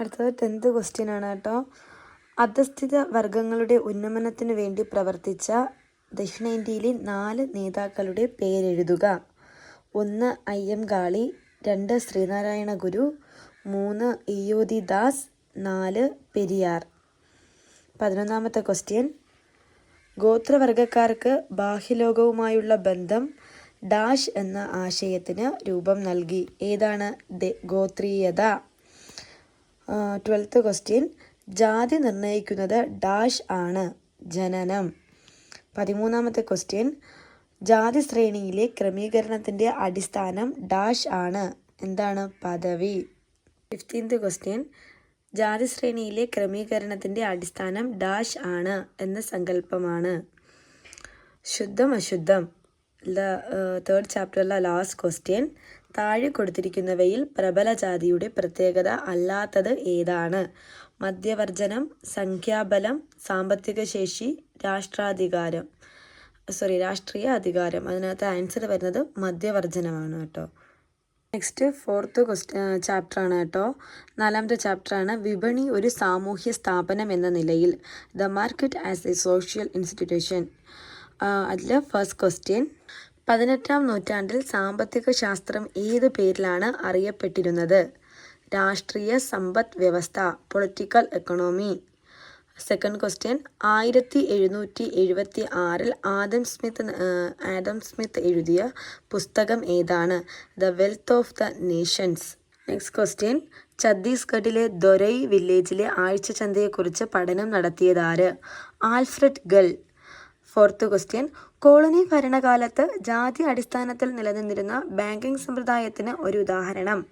അടുത്തത് tenth question ആണ് കേട്ടോ. അധസ്ഥിത വർഗങ്ങളുടെ ഉന്നമനത്തിന് വേണ്ടി പ്രവർത്തിച്ച ദക്ഷിണേന്ത്യയിലെ നാല് നേതാക്കളുടെ പേരെഴുതുക. ഒന്ന് അയ്യങ്കാളി രണ്ട് ശ്രീനാരായണ ഗുരു മൂന്ന് ഇയോധി ദാസ് നാല് പെരിയാർ. പതിനൊന്നാമത്തെ ക്വസ്റ്റ്യൻ ഗോത്രവർഗക്കാർക്ക് ബാഹ്യലോകവുമായുള്ള ബന്ധം ഡാഷ് എന്ന ആശയത്തിന് രൂപം നൽകി. ഏതാണ് ഗോത്രീയത? ട്വൽത്ത് ക്വസ്റ്റ്യൻ ജാതി നിർണയിക്കുന്നത് ഡാഷ് ആണ്. ജനനം. പതിമൂന്നാമത്തെ ക്വസ്റ്റ്യൻ ജാതി ശ്രേണിയിലെ ക്രമീകരണത്തിന്റെ അടിസ്ഥാനം ഡാഷ് ആണ്. എന്താണ് പദവി? ഫിഫ്റ്റീൻത്ത് ക്വസ്റ്റ്യൻ ജാതി ശ്രേണിയിലെ ക്രമീകരണത്തിന്റെ അടിസ്ഥാനം ഡാഷ് ആണ് എന്ന സങ്കല്പമാണ്. ശുദ്ധം അശുദ്ധം. ദ തേർഡ് ചാപ്റ്ററിലെ ലാസ്റ്റ് ക്വസ്റ്റ്യൻ താഴെ കൊടുത്തിരിക്കുന്നവയിൽ പ്രബല ജാതിയുടെ പ്രത്യേകത അല്ലാത്തത് ഏതാണ്? മദ്യവർജനം സംഖ്യാബലം സാമ്പത്തിക ശേഷി രാഷ്ട്രാധികാരം. സോറി രാഷ്ട്രീയ അധികാരം. അതിനകത്ത് ആൻസർ വരുന്നത് മദ്യവർജനമാണ് കേട്ടോ. നെക്സ്റ്റ് ഫോർത്ത് ക്വസ്റ്റ്യൻ ചാപ്റ്ററാണ് കേട്ടോ. നാലാമത്തെ ചാപ്റ്ററാണ് വിപണി ഒരു സാമൂഹ്യ സ്ഥാപനം എന്ന നിലയിൽ the market as a social institution അതിൽ ഫസ്റ്റ് ക്വസ്റ്റ്യൻ പതിനെട്ടാം നൂറ്റാണ്ടിൽ സാമ്പത്തിക ശാസ്ത്രം ഏത് പേരിലാണ് അറിയപ്പെട്ടിരുന്നത്? രാഷ്ട്രീയ സമ്പദ് വ്യവസ്ഥ പൊളിറ്റിക്കൽ എക്കണോമി സെക്കൻഡ് ക്വസ്റ്റ്യൻ ആയിരത്തി എഴുന്നൂറ്റി എഴുപത്തി ആറിൽ ആദം സ്മിത്ത് ആദം സ്മിത്ത് എഴുതിയ പുസ്തകം ഏതാണ്? The wealth of the nations next question ഛത്തീസ്ഗഡിലെ ദൊരൈ വില്ലേജിലെ ആഴ്ചച്ചന്തയെക്കുറിച്ച് പഠനം നടത്തിയതാര്? Alfred Gell fourth question colony ഭരണകാലത്ത് ജാതി അടിസ്ഥാനത്തിൽ നിലനിന്നിരുന്ന ബാങ്കിംഗ് സമ്പ്രദായത്തിന് ഒരു ഉദാഹരണം.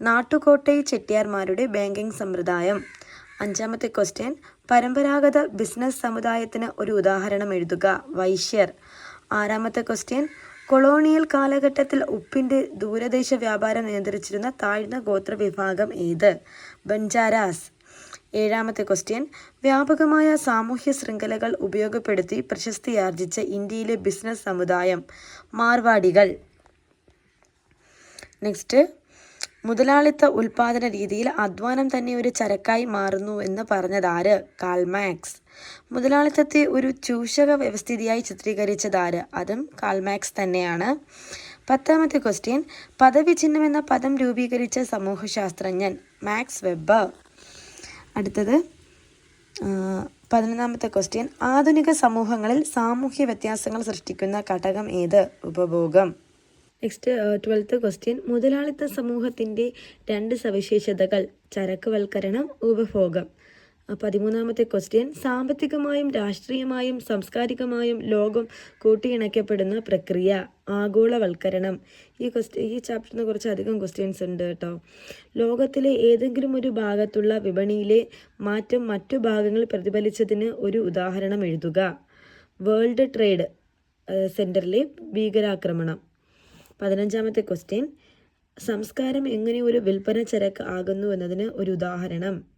നാട്ടുകോട്ടൈ ചെട്ടിയാർമാരുടെ ബാങ്കിംഗ് സമ്പ്രദായം. അഞ്ചാമത്തെ ക്വസ്റ്റ്യൻ പരമ്പരാഗത ബിസിനസ് സമുദായത്തിന് ഒരു ഉദാഹരണം എഴുതുക. വൈശ്യർ. ആറാമത്തെ ക്വസ്റ്റ്യൻ കൊളോണിയൽ കാലഘട്ടത്തിൽ ഉപ്പിന്റെ ദൂരദേശ വ്യാപാരം നിയന്ത്രിച്ചിരുന്ന താഴ്ന്ന ഗോത്ര വിഭാഗം ഏത്? ബഞ്ചാരാസ്. ഏഴാമത്തെ ക്വസ്റ്റ്യൻ. വ്യാപകമായ സാമൂഹ്യ ശൃംഖലകൾ ഉപയോഗപ്പെടുത്തി പ്രശസ്തിയാർജിച്ച ഇന്ത്യയിലെ ബിസിനസ് സമുദായം മാർവാടികൾ. നെക്സ്റ്റ്. മുതലാളിത്ത ഉൽപാദന രീതിയിൽ അധ്വാനം തന്നെ ഒരു ചരക്കായി മാറുന്നു എന്ന് പറഞ്ഞതാര്? കാൽമാക്സ് മുതലാളിത്തത്തെ ഒരു ചൂഷക വ്യവസ്ഥിതിയായി ചിത്രീകരിച്ചതാര്? അതും കാൽമാക്സ് തന്നെയാണ്. പത്താമത്തെ ക്വസ്റ്റ്യൻ. പദവി ചിഹ്നം എന്ന പദം രൂപീകരിച്ച സമൂഹശാസ്ത്രജ്ഞൻ മാക്സ് വെബ് അടുത്തത് പതിനൊന്നാമത്തെ ക്വസ്റ്റ്യൻ ആധുനിക സമൂഹങ്ങളിൽ സാമൂഹ്യ വ്യത്യാസങ്ങൾ സൃഷ്ടിക്കുന്ന ഘടകം ഏത്? ഉപഭോഗം. നെക്സ്റ്റ് ട്വൽത്ത് ക്വസ്റ്റ്യൻ മുതലാളിത്ത സമൂഹത്തിന്റെ രണ്ട് സവിശേഷതകൾ. ചരക്കുവൽക്കരണം ഉപഭോഗം. പതിമൂന്നാമത്തെ ക്വസ്റ്റ്യൻ സാമ്പത്തികമായും രാഷ്ട്രീയമായും സാംസ്കാരികമായും ലോകം കൂട്ടിയിണക്കപ്പെടുന്ന പ്രക്രിയ ആഗോളവൽക്കരണം. ഈ ക്വസ്റ്റ്യൻ ഈ ചാപ്റ്ററിന് കുറച്ച് അധികം ക്വസ്റ്റ്യൻസ് ഉണ്ട് കേട്ടോ. ലോകത്തിലെ ഏതെങ്കിലും ഒരു ഭാഗത്തുള്ള വിപണിയിലെ മാറ്റം മറ്റു ഭാഗങ്ങൾ പ്രതിഫലിച്ചതിന് ഒരു ഉദാഹരണം എഴുതുക. വേൾഡ് ട്രേഡ് സെന്ററിലെ ഭീകരാക്രമണം. പതിനഞ്ചാമത്തെ ക്വസ്റ്റ്യൻ സംസ്കാരം എങ്ങനെ ഒരു വിൽപ്പന ചരക്ക് ആകുന്നു എന്നതിന് ഒരു ഉദാഹരണം.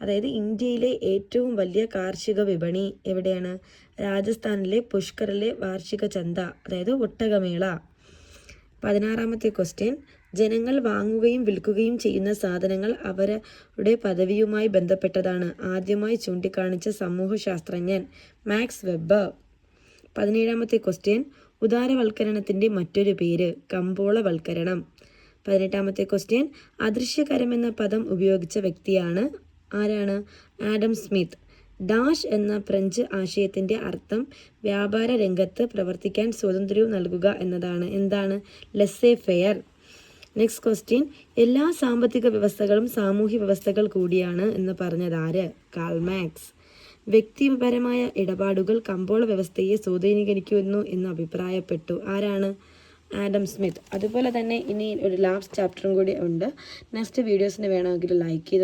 അതായത് ഇന്ത്യയിലെ ഏറ്റവും വലിയ കാർഷിക വിപണി എവിടെയാണ്? രാജസ്ഥാനിലെ പുഷ്കറിലെ വാർഷിക ചന്ത അതായത് ഒട്ടകമേള. പതിനാറാമത്തെ ക്വസ്റ്റ്യൻ ജനങ്ങൾ വാങ്ങുകയും വിൽക്കുകയും ചെയ്യുന്ന സാധനങ്ങൾ അവരുടെ പദവിയുമായി ബന്ധപ്പെട്ടതാണ്. ആദ്യമായി ചൂണ്ടിക്കാണിച്ച സമൂഹശാസ്ത്രജ്ഞൻ മാക്സ് വെബ് പതിനേഴാമത്തെ ക്വസ്റ്റ്യൻ ഉദാരവൽക്കരണത്തിന്റെ മറ്റൊരു പേര് കമ്പോളവൽക്കരണം. പതിനെട്ടാമത്തെ ക്വസ്റ്റ്യൻ അദൃശ്യകരം എന്ന പദം ഉപയോഗിച്ച വ്യക്തിയാണ് ആരാണ്? Adam Smith. ഡാഷ് എന്ന ഫ്രഞ്ച് ആശയത്തിന്റെ അർത്ഥം വ്യാപാര രംഗത്ത് പ്രവർത്തിക്കാൻ സ്വാതന്ത്ര്യവും നൽകുക എന്നതാണ്. എന്താണ്? ലെസ്സേ ഫെയർ നെക്സ്റ്റ് ക്വസ്റ്റ്യൻ എല്ലാ സാമ്പത്തിക വ്യവസ്ഥകളും സാമൂഹ്യ വ്യവസ്ഥകൾ കൂടിയാണ് എന്ന് പറഞ്ഞത് ആര് കാൾമാക്സ് വ്യക്തിപരമായ ഇടപാടുകൾ കമ്പോള വ്യവസ്ഥയെ സ്വാധീനിക്കുന്നു എന്ന് അഭിപ്രായപ്പെട്ടു. ആരാണ്? Adam Smith. അതുപോലെ തന്നെ ഇനി ഒരു ലാസ്റ്റ് ചാപ്റ്ററും കൂടി ഉണ്ട്. നെക്സ്റ്റ് വീഡിയോസിന് വേണമെങ്കിൽ ലൈക്ക് ചെയ്ത്